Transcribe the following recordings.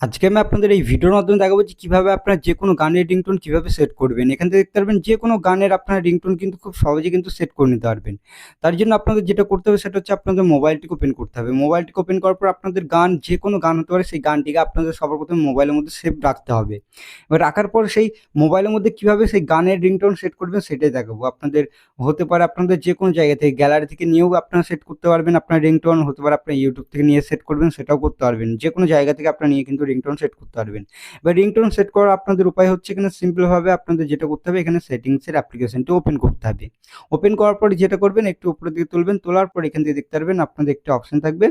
আজকে আমি আপনাদের এই ভিডিওর মাধ্যমে দেখাবো যে কীভাবে আপনার যে কোনো গানের রিংটোন কীভাবে সেট করবেন। এখান থেকে দেখতে পারবেন যে কোনো গানের আপনার রিংটোন কিন্তু খুব সহজে কিন্তু সেট করে নিতে পারবেন। তার জন্য আপনাদের যেটা করতে হবে সেটা হচ্ছে আপনাদের মোবাইলটিকে ওপেন করতে হবে। মোবাইলটিকে ওপেন করার পর আপনাদের গান যে কোনো গান হতে পারে সেই গানটিকে আপনাদের সবার প্রথমে মোবাইলের মধ্যে সেভ রাখতে হবে। এবার রাখার পর সেই মোবাইলের মধ্যে কীভাবে সেই গানের রিংটোন সেট করবেন সেটাই দেখাবো। আপনাদের হতে পারে আপনাদের যে কোনো জায়গা থেকে গ্যালারি থেকে নিয়েও আপনারা সেট করতে পারবেন। আপনার রিংটোন হতে পারে আপনার ইউটিউব থেকে নিয়ে সেট করবেন, সেটাও করতে পারবেন। যে কোনো জায়গা থেকে আপনারা নিয়ে কিন্তু রিংটোন সেট করতে পারবেন। এবার রিংটোন সেট করার আপনাদের উপায় হচ্ছে এখানে সিম্পলভাবে আপনাদের যেটা করতে হবে, এখানে সেটিংসের অ্যাপ্লিকেশনটি ওপেন করতে হবে। ওপেন করার পর যেটা করবেন, একটু উপরের দিকে তুলবেন, তোলার পর এখান থেকে দেখতে পারবেন আপনাদের একটা অপশন থাকবে।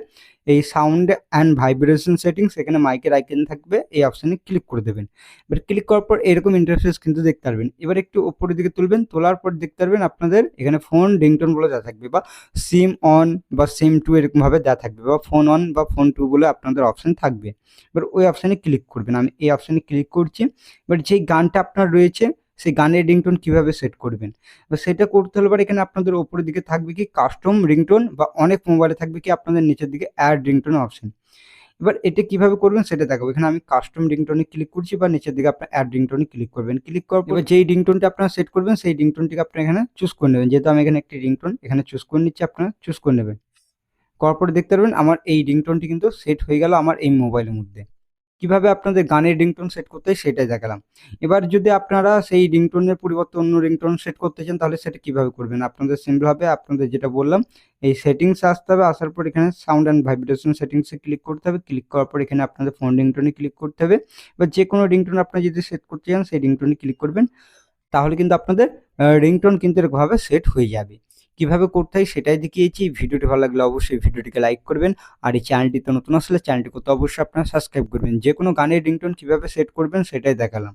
এই সাউন্ড অ্যান্ড ভাইব্রেশন সেটিংস এখানে মাইকের আইকন থাকবে, এই অপশানে ক্লিক করে দেবেন। এবার ক্লিক করার পর এরকম ইন্টারফেস কিন্তু দেখতে পারবেন। এবার একটু ওপরের দিকে তুলবেন, তোলার পর দেখতে পারবেন আপনাদের এখানে ফোন রিংটোন বলে দেওয়া থাকবে বা সিম অন বা সিম টু এরকমভাবে দেওয়া থাকবে বা ফোন অন বা ফোন টু বলে আপনাদের অপশান থাকবে। এবার ওই অপশানে ক্লিক করবেন। আমি এই অপশানে ক্লিক করছি। এবার যেই গানটা আপনার রয়েছে সেই গানের রিংটোন কীভাবে সেট করবেন? এবার সেটা করতে হলে এখানে আপনাদের ওপরের দিকে থাকবে কি কাস্টম রিংটোন বা অনেক মোবাইলে থাকবে কি আপনাদের নিচের দিকে অ্যাড রিংটোন অপশন এবার এটা কীভাবে করবেন সেটা দেখাবো। এখানে আমি কাস্টম রিংটোনে ক্লিক করছি বা নিচের দিকে আপনার অ্যাড রিংটোনে ক্লিক করবেন। ক্লিক করার পর যেই রিংটোনটা আপনারা সেট করবেন সেই রিংটোনটিকে আপনারা এখানে চুজ করে নেবেন। যেহেতু আমি এখানে একটি রিংটোন এখানে চুজ করে নিচ্ছি আপনারা চুজ করে নেবেন। করার পরে দেখতে পারবেন আমার এই রিংটোনটি কিন্তু সেট হয়ে গেল আমার এই মোবাইলের মধ্যে। কীভাবে আপনাদের গানের রিংটোন সেট করতে হয় সেটাই দেখালাম। এবার যদি আপনারা সেই রিংটোনের পরিবর্তে অন্য রিংটোন সেট করতে চান, তাহলে সেটা কীভাবে করবেন? আপনাদের সিম্পল হবে, আপনাদের যেটা বললাম, এই সেটিংস আসতে হবে, আসার পর এখানে সাউন্ড অ্যান্ড ভাইব্রেশন সেটিংসে ক্লিক করতে হবে ক্লিক করার পর এখানে আপনাদের ফোন রিংটোনে ক্লিক করতে হবে। এবার যে কোনো রিংটোন আপনারা যদি সেট করতে চান, সেই রিংটোনে ক্লিক করবেন, তাহলে কিন্তু আপনাদের রিংটোন কিন্তু এরকমভাবে সেট হয়ে যাবে। কীভাবে করতে হয় সেটাই দেখিয়েছি। ভিডিওটি ভালো লাগলে অবশ্যই ভিডিওটিকে লাইক করবেন আর এই চ্যানেলটিতে নতুন আসলে চ্যানেলটি করতে অবশ্যই আপনারা সাবস্ক্রাইব করবেন। যে কোনো গানের রিংটোন কীভাবে সেট করবেন সেটাই দেখালাম।